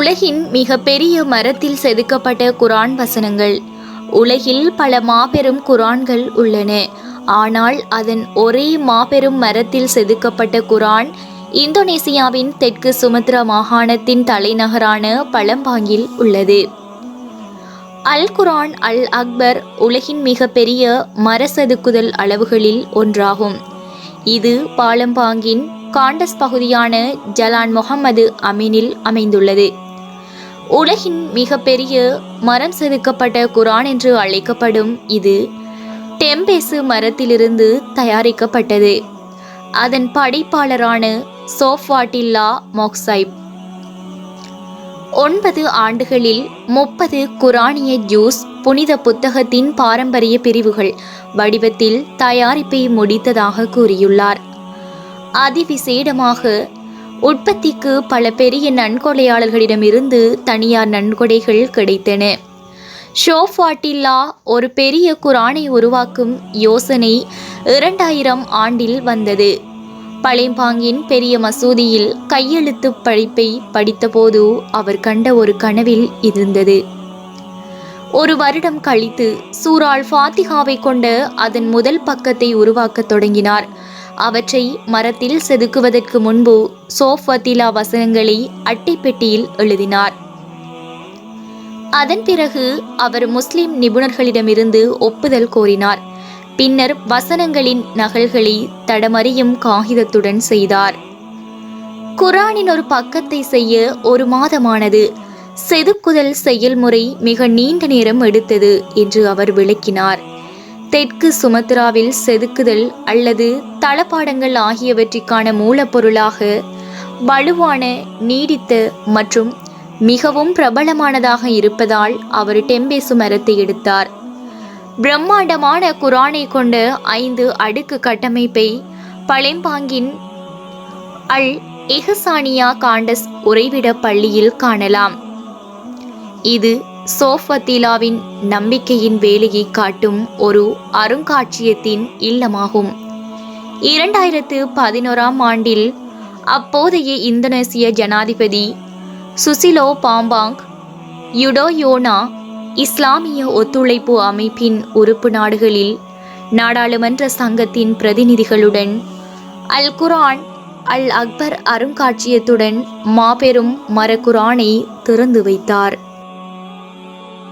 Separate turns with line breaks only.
உலகின் மிகப்பெரிய மரத்தில் செதுக்கப்பட்ட குரான் வசனங்கள். உலகில் பல மாபெரும் குரான்கள் உள்ளன. ஆனால் அதன் ஒரே மாபெரும் மரத்தில் செதுக்கப்பட்ட குரான் இந்தோனேசியாவின் தெற்கு சுமத்ரா மாகாணத்தின் தலைநகரான பழம்பாங்கில் உள்ளது. அல் குரான் அல் அக்பர் உலகின் மிகப்பெரிய மர செதுக்குதல் அளவுகளில் ஒன்றாகும். இது பாலம்பாங்கின் காண்டஸ் பகுதியான ஜலான் முகமது அமீனில் அமைந்துள்ளது. உலகின் மிகப்பெரிய மரம் செதுக்கப்பட்ட குரான் என்று அழைக்கப்படும் இது டெம்பேசு மரத்திலிருந்து தயாரிக்கப்பட்டது. அதன் படைப்பாளரான சோஃபாட்டில்லா மொக்சைப். ஒன்பது ஆண்டுகளில் முப்பது குரானிய ஜூஸ் புனித புத்தகத்தின் பாரம்பரிய பிரிவுகள் வடிவத்தில் தயாரிப்பை முடித்ததாக கூறியுள்ளார். அதிவிசேடமாக உற்பத்திக்கு பல பெரிய நன்கொடையாளர்களிடமிருந்து தனியார் நன்கொடைகள் கிடைத்தன. ஷோஃபாட்டில்லா ஒரு பெரிய குரானை உருவாக்கும் யோசனை இரண்டாயிரம் ஆண்டில் வந்தது. பளைம்பாங்கின் பெரிய மசூதியில் கையெழுத்து படிப்பை படித்தபோது அவர் கண்ட ஒரு கனவில் இருந்தது. ஒரு வருடம் கழித்து சூரால் ஃபாத்திகாவை கொண்ட அதன் முதல் பக்கத்தை உருவாக்கத் தொடங்கினார். அவற்றை மரத்தில் செதுக்குவதற்கு முன்பு சோஃபத்திலா வசனங்களை அட்டைப்பெட்டியில் எழுதினார். அதன் பிறகு அவர் முஸ்லிம் நிபுணர்களிடமிருந்து ஒப்புதல் கோரினார். பின்னர் வசனங்களின் நகல்களை தடமறியும் காகிதத்துடன் செய்தார். குரானின் ஒரு பக்கத்தை செய்ய ஒரு மாதமானது. செதுக்குதல் செயல்முறை மிக நீண்ட நேரம் எடுத்தது என்று அவர் விளக்கினார். தெற்கு சுமத்ராவில் செதுக்குதல் அல்லது தளபாடங்கள் ஆகியவற்றிற்கான மூலப்பொருளாக வலுவான நீடித்த மற்றும் மிகவும் பிரபலமானதாக இருப்பதால் அவர் டெம்பேசு மரத்தை எடுத்தார். பிரம்மாண்டமான குரானை கொண்ட ஐந்து அடுக்கு கட்டமைப்பை பழெம்பாங்கின் அல் எஹசானியா காண்டஸ் உறைவிட பள்ளியில் காணலாம். இது சோஃபத்திலாவின் நம்பிக்கையின் வேலையை காட்டும் ஒரு அருங்காட்சியத்தின் இல்லமாகும். இரண்டாயிரத்து பதினோராம் ஆண்டில் அப்போதைய இந்தோனேசிய ஜனாதிபதி சுசிலோ பாம்பாங் யுடோயோனா இஸ்லாமிய ஒத்துழைப்பு அமைப்பின் உறுப்பு நாடுகளில் நாடாளுமன்ற சங்கத்தின் பிரதிநிதிகளுடன் அல் குரான் அல் அக்பர் அருங்காட்சியத்துடன் மாபெரும் மரக்குரானை திறந்து வைத்தார்.